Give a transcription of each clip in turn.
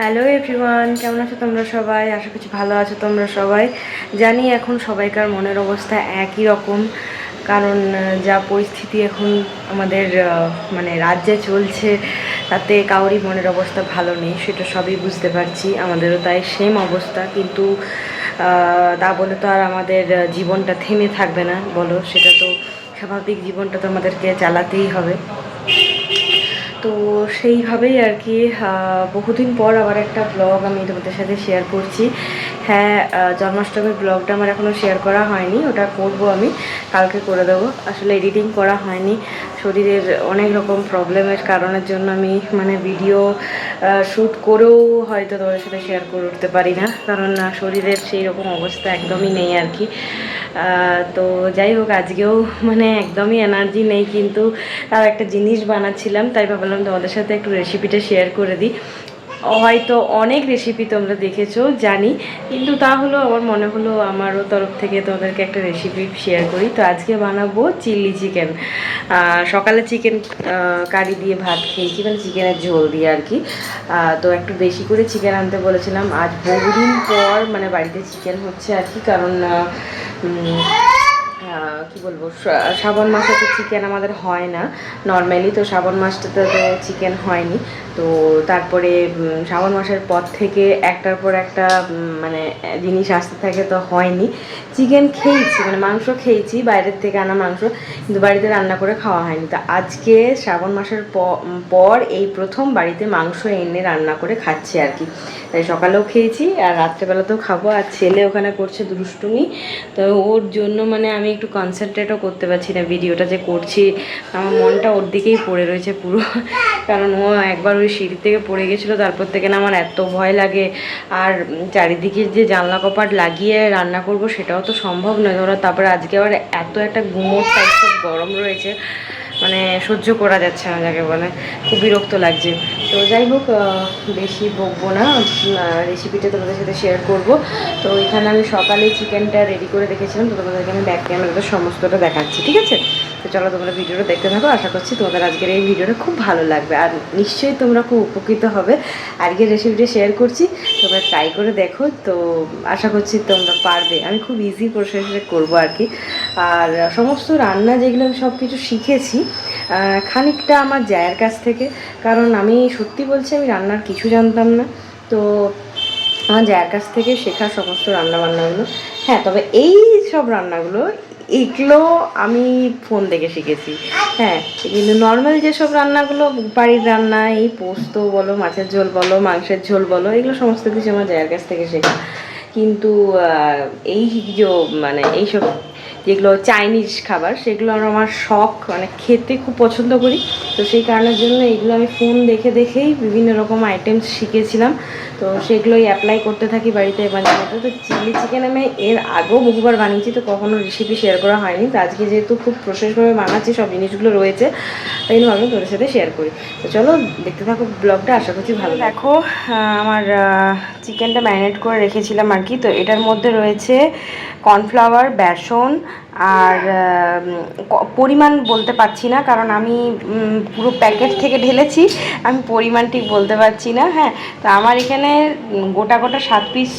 Hello everyone কেমন আছো তোমরা সবাই? আশা করছি ভালো আছো তোমরা সবাই। জানি এখন সবাইকার মনের অবস্থা একই রকম, কারণ যা পরিস্থিতি এখন আমাদের মানে রাজ্যে চলছে, তাতে কাউরই মনের অবস্থা ভালো নেই, সেটা সবই বুঝতে পারছি। আমাদেরও তাই সেম অবস্থা, কিন্তু তা বলে তো আর আমাদের জীবনটা থেমে থাকবে না, বলো। সেটা তো স্বাভাবিক জীবনটা তো আমাদেরকে চালাতেই হবে। তো সেইভাবেই আর কি বহুদিন পর আবার একটা ব্লগ আমি তোমাদের সাথে শেয়ার করছি। হ্যাঁ জন্মাষ্টমীর ব্লগটা আমার এখনও শেয়ার করা হয়নি, ওটা করব আমি, কালকে করে দেবো। আসলে এডিটিং করা হয়নি। শরীরের অনেক রকম প্রবলেমের কারণের জন্য আমি মানে ভিডিও শ্যুট করেও হয়তো তোমাদের সাথে শেয়ার করে উঠতে পারি না। কারণ শরীরের সেই রকম অবস্থা একদমই নেই আর কি। তো যাই হোক, আজকেও মানে একদমই এনার্জি নেই, কিন্তু তার একটা জিনিস বানাচ্ছিলাম, তাই ভাবলাম তোমাদের সাথে একটু রেসিপিটা শেয়ার করে দিই। হয়তো অনেক রেসিপি তোমরা দেখেছ, জানি। কিন্তু তা হলো আমার মনে হলো আমারও তরফ থেকে তোমাদেরকে একটা রেসিপি শেয়ার করি। তো আজকে বানাবো চিলি চিকেন। সকালে চিকেন কারি দিয়ে ভাত খেয়েছি মানে চিকেনের ঝোল দিয়ে আর কি। তো একটু বেশি করে চিকেন আনতে বলেছিলাম। আজ বহুদিন পর মানে বাড়িতে চিকেন হচ্ছে আর কি, কারণ কি বলব শ্রাবণ মাসে তো চিকেন আমাদের হয় না। নর্মালি তো শ্রাবণ মাসটাতে তো চিকেন হয়নি। তো তারপরে শ্রাবণ মাসের পর থেকে একটার পর একটা মানে জিনিস আসতে থাকে তো হয়নি। চিকেন খেয়েছি মানে মাংস খেয়েছি, বাইরের থেকে আনা মাংস, কিন্তু বাড়িতে রান্না করে খাওয়া হয়নি। তো আজকে শ্রাবণ মাসের পর এই প্রথম বাড়িতে মাংস এনে রান্না করে খাচ্ছি আর কি। তাই সকালেও খেয়েছি আর রাত্রেবেলাতেও খাব। আর ছেলে ওখানে করছে দুষ্টুমি। তো ওর জন্য মানে আমি একটু কনসেন্ট্রেটও করতে পারছি না ভিডিওটা যে করছি। আমার মনটা ওর দিকেই পড়ে রয়েছে পুরো। কারণ ও একবার ওই সিঁড়ি থেকে পড়ে গেছিল, তারপর থেকে না আমার এত ভয় লাগে। আর চারিদিকে যে জানলা কপাট লাগিয়ে রান্না করব সেটাও তো সম্ভব নয়। ধরো, তারপরে আজকে আবার এত একটা গুমোট টাইপ গরম রয়েছে। মানে সহ্য করা যাচ্ছে না যাকে বলে। খুব বিরক্ত লাগছে। তো যাই হোক বেশি বকবো না। রেসিপিটা তোমাদের সাথে শেয়ার করব। তো এখানে আমি সকালে চিকেনটা রেডি করে রেখেছিলাম। তো তোমাদেরকে আমি ব্যাক ক্যামেরাতে সমস্তটা দেখাচ্ছি, ঠিক আছে? চলো তোমরা ভিডিওটা দেখতে থাকো। আশা করছি তোমাদের আজকের এই ভিডিওটা খুব ভালো লাগবে। আর নিশ্চয়ই তোমরা খুব উপকৃত হবে। আজকের রেসিপিটা শেয়ার করছি। তোমরা ট্রাই করে দেখো। তো আশা করছি তোমরা পারবে। আমি খুব ইজি প্রসেসে করব আর কি। আর সমস্ত রান্না যেগুলো আমি সব কিছু শিখেছি খানিকটা আমার জায়ের কাছ থেকে। কারণ আমি সত্যি বলছি, আমি রান্নার কিছু জানতাম না। তো আমার জায়ের কাছ থেকে শেখা সমস্ত রান্না বান্নাগুলো হ্যাঁ তবে এই সব রান্নাগুলো, এগুলো আমি ফোন দেখে শিখেছি। হ্যাঁ কিন্তু নর্মাল যেসব রান্নাগুলো, বাড়ির রান্না, এই পোস্ত বলো, মাছের ঝোল বলো, মাংসের ঝোল বলো, এগুলো সমস্ত কিছু আমার জায়ের কাছ থেকে শেখা। কিন্তু এই যে মানে এইসব যেগুলো চাইনিজ খাবার, সেগুলো আমার শখ মানে খেতে খুব পছন্দ করি। তো সেই কারণের জন্য এগুলো আমি ফোন দেখে দেখেই বিভিন্ন রকম আইটেমস শিখেছিলাম। তো সেগুলোই অ্যাপ্লাই করতে থাকি বাড়িতে মাঝে মধ্যে তো চিলি চিকেন আমি এর আগেও বহুবার বানিয়েছি, তো কখনো রেসিপি শেয়ার করা হয়নি। তো আজকে যেহেতু খুব প্রসেসভাবে বানাচ্ছি, সব জিনিসগুলো রয়েছে, তাই জন্য আমি তোদের সাথে শেয়ার করি। তো চলো দেখতে থাকো ব্লগটা আশা করছি ভালো দেখো আমার চিকেনটা ম্যারিনেট করে রেখেছিলাম আর কি। তো এটার মধ্যে রয়েছে কর্নফ্লাওয়ার বেসন আর পরিমাণ বলতে পারছি না, কারণ আমি পুরো প্যাকেট থেকে ঢেলেছি। আমি পরিমাণ ঠিক বলতে পারছি না হ্যাঁ। তো আমার এখানে গোটা গোটা সাত পিস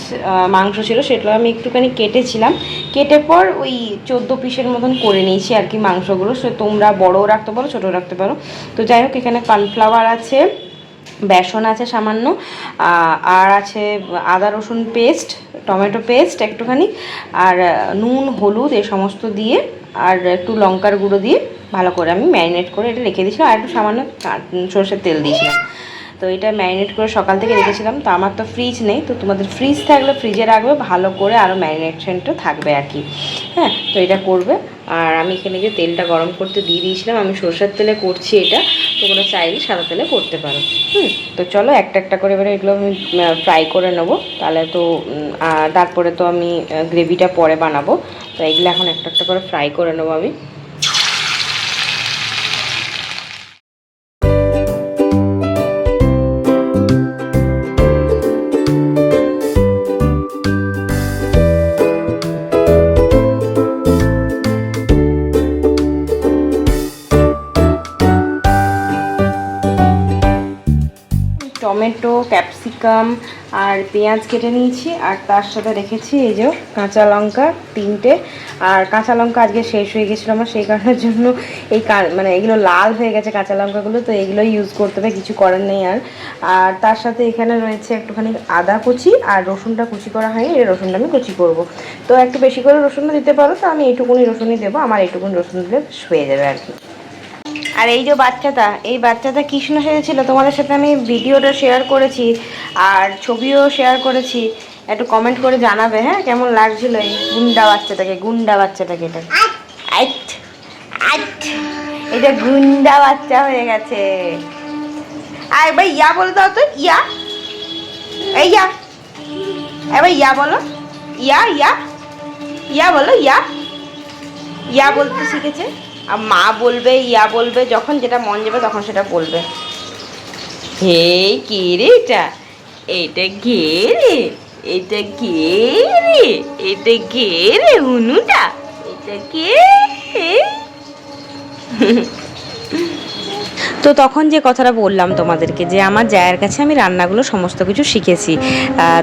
মাংস ছিল, সেগুলো আমি একটুখানি কেটেছিলাম। কেটে পর ওই চোদ্দ পিসের মতন করে নিয়েছি আর কি মাংসগুলো। সে তোমরা বড়ও রাখতে পারো ছোটো রাখতে পারো। তো যাই হোক, এখানে কর্নফ্লাওয়ার আছে, বেসন আছে সামান্য আর আছে আদা, রসুন পেস্ট টমেটো পেস্ট একটুখানি, আর নুন, হলুদ এ সমস্ত দিয়ে, আর একটু লঙ্কার গুঁড়ো দিয়ে ভালো করে আমি ম্যারিনেট করে এটা রেখে দিয়েছিলাম, আর একটু সামান্য সর্ষের তেল দিয়েছিলাম। তো এটা ম্যারিনেট করে সকাল থেকে রেখেছিলাম, তো আমার তো ফ্রিজ নেই, তো তোমাদের ফ্রিজ থাকলে ফ্রিজে রাখবে, ভালো করে আরও ম্যারিনেশনটা থাকবে আর কি। হ্যাঁ তো এটা করবে, আর আমি এখানে যে তেলটা গরম করতে দিয়ে দিয়েছিলাম, আমি সর্ষের তেলে করছি এটা, তোমরা চাইলে সাদা তেলে করতে পারো। হুম, তো চলো একটা একটা করে এবারে এগুলো আমি ফ্রাই করে নেব, তাহলে তো তারপরে তো আমি গ্রেভিটা পরে বানাবো, তো এগুলো এখন একটা একটা করে ফ্রাই করে নেব আমি। ক্যাপসিকাম আর পেঁয়াজ কেটে নিয়েছি, আর তার সাথে রেখেছি এই যে কাঁচা লঙ্কা তিনটে। আর কাঁচা লঙ্কা আজকে শেষ হয়ে গেছিল আমার, সেই কারণের জন্য এই মানে এগুলো লাল হয়ে গেছে কাঁচা লঙ্কাগুলো, তো এগুলো ইউজ করতে হবে, কিছু করার নেই আর। আর তার সাথে এখানে রয়েছে একটুখানি আদা কুচি আর রসুনটা কুচি করা হয়নি, এই রসুনটা আমি কুচি করব। তো একটু বেশি করে রসুনটা দিতে পারো, তো আমি এইটুকুনি রসুনই দেবো, আমার এইটুকুনি রসুন দিলে হয়ে যাবে আর কি। আর এই যে বাচ্চাটা, এই বাচ্চাটা কৃষ্ণ সেজেছিল তোমাদের সাথে আমি ভিডিওটা শেয়ার করেছি আর ছবিও শেয়ার করেছি। একটু কমেন্ট করে জানাবে হ্যাঁ? কেমন লাগছিল এই গুন্ডা বাচ্চাটাকে গুন্ডা বাচ্চাটাকে এটা? আইট এটা গুন্ডা বাচ্চা হয়ে গেছে। আর এবার ইয়া বলে দাও তো, ইয়া। এই ইয়া। এবার ইয়া বলো। ইয়া ইয়া। ইয়া বলো, ইয়া। ইয়া বলতে শিখেছে। আর মা বলবে, ইয়া বলবে, যখন যেটা মন যাবে তখন সেটা বলবে। হে কে রে এটা এটা কে রে? এটা কে রে? এটা কে রে উনুটা? এটা কে তো তখন যে কথাটা বললাম তোমাদেরকে যে আমার জায়ের কাছে আমি রান্নাগুলো সমস্ত কিছু শিখেছি।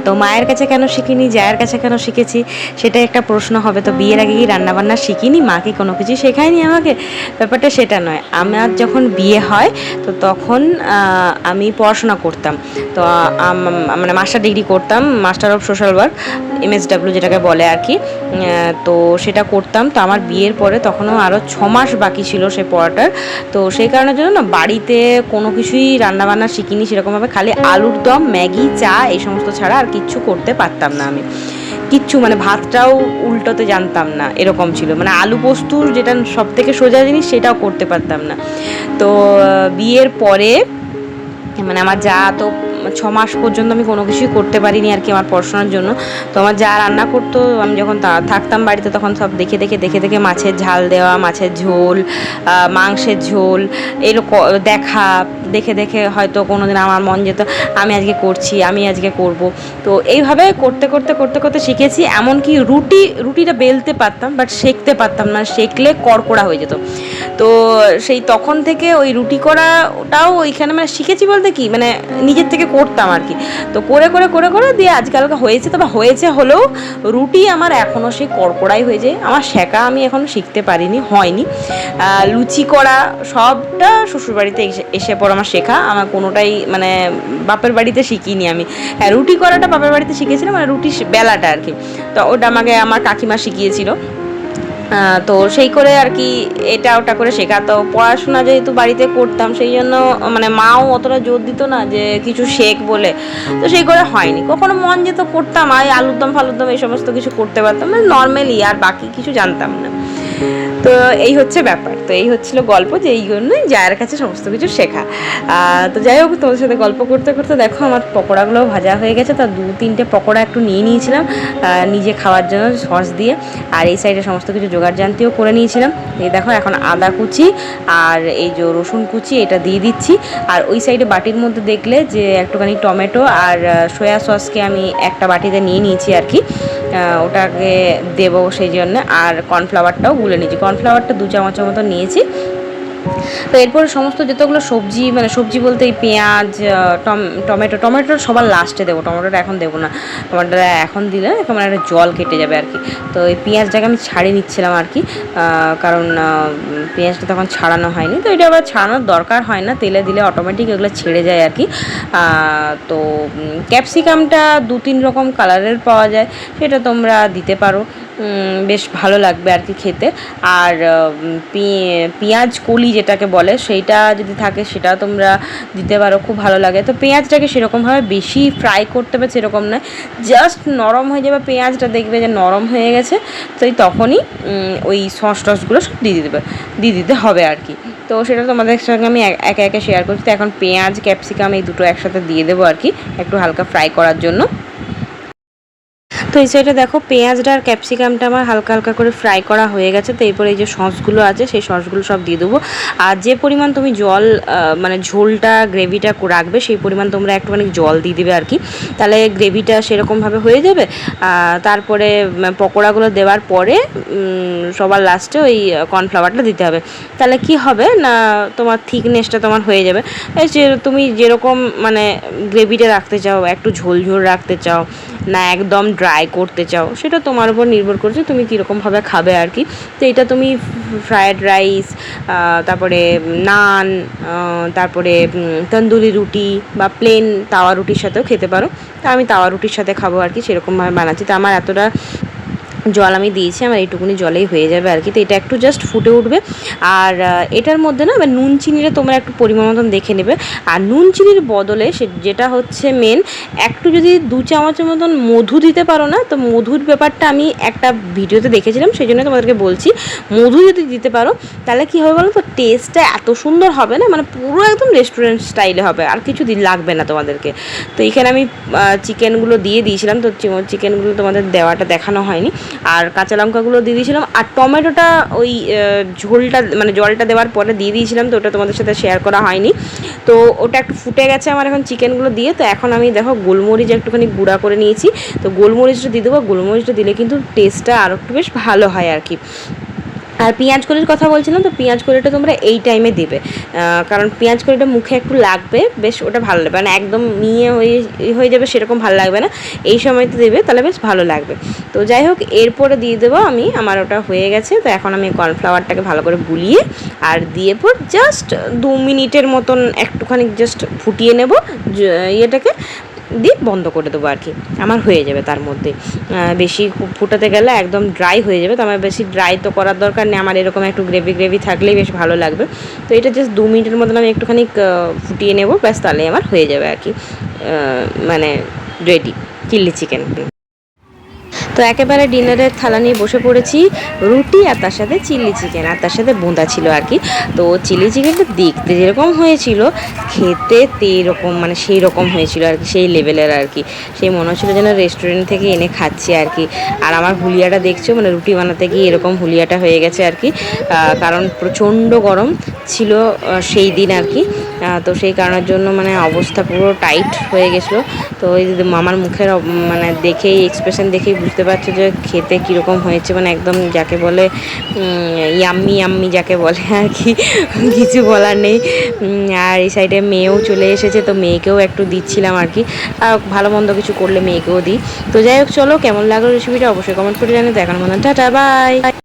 তো মায়ের কাছে কেন শিখিনি, জায়ের কাছে কেন শিখেছি সেটা একটা প্রশ্ন হবে। তো বিয়ের আগে কি রান্নাবান্না শিখিনি? মাকে কোনো কিছু শেখায়নি আমাকে? ব্যাপারটা সেটা নয়। আমার যখন বিয়ে হয়, তো তখন আমি পড়াশোনা করতাম। তো মানে মাস্টার ডিগ্রি করতাম, master of social work M S MSW যেটাকে বলে আর কি। তো সেটা করতাম। তো আমার বিয়ের পরে তখনও আরও ছ মাস বাকি ছিল সে পড়াটার। তো সেই কারণের জন্য না বাড়িতে কোনো কিছুই রান্নাবান্না শিখিনি, সেরকমভাবে খালি আলুর দম, ম্যাগি, চা, এই সমস্ত ছাড়া আর কিচ্ছু করতে পারতাম না আমি। কিচ্ছু মানে ভাতটাও উল্টোতে জানতাম না, এরকম ছিল। মানে আলু পোস্তুর যেটা সব থেকে সোজা জিনিস, সেটাও করতে পারতাম না। তো বিয়ের পরে মানে আমার যা তো ছ মাস পর্যন্ত আমি কোনো কিছুই করতে পারিনি আর কি আমার পড়াশোনার জন্য। তো আমার যা রান্না করতো, আমি যখন থাকতাম বাড়িতে তখন সব দেখে দেখে দেখে দেখে মাছের ঝাল দেওয়া, মাছের ঝোল মাংসের ঝোল এরকম দেখা, দেখে দেখে হয়তো কোনো দিন আমার মন যেত, আমি আজকে করছি, আমি আজকে করব। তো এইভাবে করতে করতে করতে করতে শিখেছি, এমনকি রুটি, রুটিটা বেলতে পারতাম বাট সেঁকতে পারতাম না সেঁকলে কড়কড়া হয়ে যেত। তো সেই তখন থেকে ওই রুটি করাটাও ওইখানে মানে শিখেছি বলতে কি মানে নিজের থেকে করতাম আর কি। তো করে করে করে করে দিয়ে আজকালকে হয়েছে, তবে হয়েছে হলেও রুটি আমার এখনও সেই কড়কড়াই হয়ে যায়। আমার শেখা আমি এখনও শিখতে পারিনি, হয়নি। লুচি করা সবটা শ্বশুরবাড়িতে এসে পর আমার শেখা। আমার কোনোটাই মানে বাপের বাড়িতে শিখিনি আমি। হ্যাঁ রুটি করাটা বাপের বাড়িতে শিখেছিলাম মানে রুটি বেলাটা আর কি। তো ওটা আমাকে, আমার কাকিমা শিখিয়েছিল। তো সেই করে আর কি এটা ওটা করে শেখাতো পড়াশোনা যেহেতু বাড়িতে করতাম, সেই জন্য মানে মাও অতটা জোর দিত না যে কিছু শেখ বলে। তো সেই করে হয়নি। কখনো মন যেত করতাম আর আলুর দম ফালুর দম এই সমস্ত কিছু করতে পারতাম। মানে নর্মালি আর বাকি কিছু জানতাম না। তো এই হচ্ছে ব্যাপার। তো এই হচ্ছিল গল্প যে এই জন্যই জায়ের কাছে সমস্ত কিছু শেখা। তো যাই হোক, তোমাদের সাথে গল্প করতে করতে দেখো আমার পকোড়াগুলো ভাজা হয়ে গেছে, তা দু তিনটে পকোড়া একটু নিয়ে নিয়েছিলাম নিজে খাওয়ার জন্য সস দিয়ে। আর এই সাইডে সমস্ত কিছু জোগাড় জানতিও করে নিয়েছিলাম। এই দেখো এখন আদা কুচি আর এই যে রসুন কুচি, এটা দিয়ে দিচ্ছি। আর ওই সাইডে বাটির মধ্যে দেখলে যে একটুখানি টমেটো আর সয়া সসকে আমি একটা বাটিতে নিয়ে নিয়েছি আর কি। ওটাকে দেবো সেই জন্য। আর কর্নফ্লাওয়ারটাও গুলে নিয়েছি। কর্নফ্লাওয়ারটা দু চামচের মতো নিয়েছি। তো এরপরে সমস্ত যতগুলো সবজি মানে সবজি বলতে এই পেঁয়াজ টম- টমেটো টমেটো সবার লাস্টে দেবো, টমেটোটা এখন দেবো না। টমেটোটা এখন দিলে কেমন একটা জল কেটে যাবে আর কি। তো এই পেঁয়াজটাকে আমি ছাড়িয়ে নিচ্ছিলাম আর কি কারণ পেঁয়াজটা তখন ছাড়ানো হয়নি। তো এটা আবার ছাড়ানোর দরকার হয় না, তেলে দিলে অটোমেটিক এগুলো ছেড়ে যায় আর কি। তো ক্যাপসিকামটা দু তিন রকম কালারের পাওয়া যায়, সেটা তোমরা দিতে পারো। বেশ ভালো লাগবে আর কি খেতে। আর পেঁয়াজ কলি যেটাকে বলে, সেইটা যদি থাকে সেটা তোমরা দিতে পারো, খুব ভালো লাগে। তো পেঁয়াজটাকে সেরকমভাবে বেশি ফ্রাই করতে হবে সেরকম নয় জাস্ট নরম হয়ে যাবে পেঁয়াজটা দেখবে যে নরম হয়ে গেছে তো তখনই ওই সস টসগুলো সব দিয়ে দিতে দিয়ে দিতে হবে আর কি। তো সেটা তোমাদের সঙ্গে আমি একে একে শেয়ার করছি। তো এখন পেঁয়াজ, ক্যাপসিকাম এই দুটো একসাথে দিয়ে দেবো আর কি, একটু হালকা ফ্রাই করার জন্য। তো এই সাইডে দেখো পেঁয়াজটা আর ক্যাপসিকামটা আমার হালকা হালকা করে ফ্রাই করা হয়ে গেছে। তো এরপরে এই যে সসগুলো আছে, সেই সসগুলো সব দিয়ে দেবো। আর যে পরিমাণ তুমি জল মানে ঝোলটা, গ্রেভিটা রাখবে, সেই পরিমাণ তোমরা একটুখানি জল দিয়ে দেবে আর কি। তাহলে গ্রেভিটা সেরকমভাবে হয়ে যাবে। তারপরে পকোড়াগুলো দেওয়ার পরে সবার লাস্টে ওই কর্নফ্লাওয়ারটা দিতে হবে। তাহলে কি হবে না, তোমার থিকনেসটা তোমার হয়ে যাবে। যে তুমি যেরকম মানে গ্রেভিটা রাখতে চাও, একটু ঝোল ঝোল রাখতে চাও, না একদম ড্রাই করতে চাও, সেটা তোমার উপর নির্ভর করছে তুমি কীরকমভাবে খাবে আর কি। তো এটা তুমি ফ্রায়েড রাইস তারপরে নান তারপরে তন্দুরি রুটি বা প্লেন তাওয়া রুটির সাথেও খেতে পারো। তা আমি তাওয়া রুটির সাথে খাব আর কি সেরকমভাবে বানাচ্ছি। তো আমার এতটা জল আমি দিয়েছি, আমার এইটুকুনি জলেই হয়ে যাবে আর কি। তো এটা একটু জাস্ট ফুটে উঠবে। আর এটার মধ্যে না, এবার নুন চিনিটা তোমরা একটু পরিমাণ মতন দেখে নেবে। আর নুন চিনির বদলে সে, যেটা হচ্ছে মেন একটু যদি দু চামচের মতন মধু দিতে পারো না, তো মধুর ব্যাপারটা আমি একটা ভিডিওতে দেখেছিলাম, সেই জন্য তোমাদেরকে বলছি। মধু যদি দিতে পারো, তাহলে কী হবে বলো তো টেস্টটা এত সুন্দর হবে না মানে পুরো একদম রেস্টুরেন্ট স্টাইলে হবে, আর কিছু দিন লাগবে না তোমাদেরকে। তো এখানে আমি চিকেনগুলো দিয়ে দিয়েছিলাম, তো চিকেনগুলো তোমাদের দেওয়াটা দেখানো হয়নি। আর কাঁচা লঙ্কাগুলো দিয়ে দিয়েছিলাম। আর টমেটোটা ওই ঝোলটা মানে জলটা দেওয়ার পরে দিয়ে দিয়েছিলাম, তো ওটা তোমাদের সাথে শেয়ার করা হয়নি। তো ওটা একটু ফুটে গেছে আমার এখন চিকেনগুলো দিয়ে, তো এখন আমি দেখো গোলমরিচ একটুখানি গুঁড়া করে নিয়েছি। তো গোলমরিচটা দিয়ে দেবো। গোলমরিচটা দিলে কিন্তু টেস্টটা আরও একটু বেশ ভালো হয় আর কি। আর পেঁয়াজ কলির কথা বলছিলাম, তো পেঁয়াজ কলিটা তোমরা এই টাইমে দেবে। কারণ পেঁয়াজ কলিটা মুখে একটু লাগবে, বেশ ওটা ভালো লাগবে। মানে একদম নিয়ে হয়ে হয়ে যাবে সেরকম ভালো লাগবে না। এই সময়তে দেবে, তাহলে বেশ ভালো লাগবে। তো যাই হোক, এরপরে দিয়ে দেবো আমি, আমার ওটা হয়ে গেছে। তো এখন আমি কর্নফ্লাওয়ারটাকে ভালো করে গুলিয়ে আর দিয়ে পর জাস্ট দু মিনিটের মতন একটুখানি জাস্ট ফুটিয়ে নেব ইয়েটাকে। দিয়ে বন্ধ করে দেবো আর কি। আমার হয়ে যাবে তার মধ্যে। বেশি ফুটাতে গেলে একদম ড্রাই হয়ে যাবে। তো আমার বেশি ড্রাই তো করার দরকার নেই। আমার এরকম একটু গ্রেভি গ্রেভি থাকলেই বেশ ভালো লাগবে। তো এটা জাস্ট দু মিনিটের মধ্যে আমি একটুখানি ফুটিয়ে নেব। ব্যাস তাহলে আমার হয়ে যাবে আর কি। মানে রেডি চিলি চিকেন তো একেবারে ডিনারের থালা নিয়ে বসে পড়েছি। রুটি আর তার সাথে চিলি চিকেন, আর তার সাথে বোঁদা ছিল আর কি। তো চিলি চিকেনটা দেখতে যেরকম হয়েছিল, খেতে এরকম মানে সেই রকম হয়েছিল আর কি, সেই লেভেলের আর কি। সেই মনে হচ্ছিল যেন রেস্টুরেন্ট থেকে এনে খাচ্ছি আর কি। আর আমার হুলিয়াটা দেখছ মানে রুটি বানাতে গিয়ে এরকম হুলিয়াটা হয়ে গেছে আর কি। কারণ প্রচণ্ড গরম ছিল সেই দিন আর কি। তো সেই কারণের জন্য মানে অবস্থা পুরো টাইট হয়ে গেছিল। তো ওই মামার মুখের মানে দেখেই এক্সপ্রেশন দেখেই বুঝতে পারছ যে খেতে কীরকম হয়েছে? মানে একদম যাকে বলে ইয়াম্মি ইয়াম্মি যাকে বলে আর কি, কিছু বলার নেই। আর এই সাইডে মেয়েও চলে এসেছে, তো মেয়েকেও একটু দিচ্ছিলাম আর কি। ভালো মন্দ কিছু করলে মেয়েকেও দিই। তো যাই হোক, চলো, কেমন লাগল রেসিপিটা অবশ্যই কমেন্ট করে জানিয়ে দেখার মতন, টাটা বাই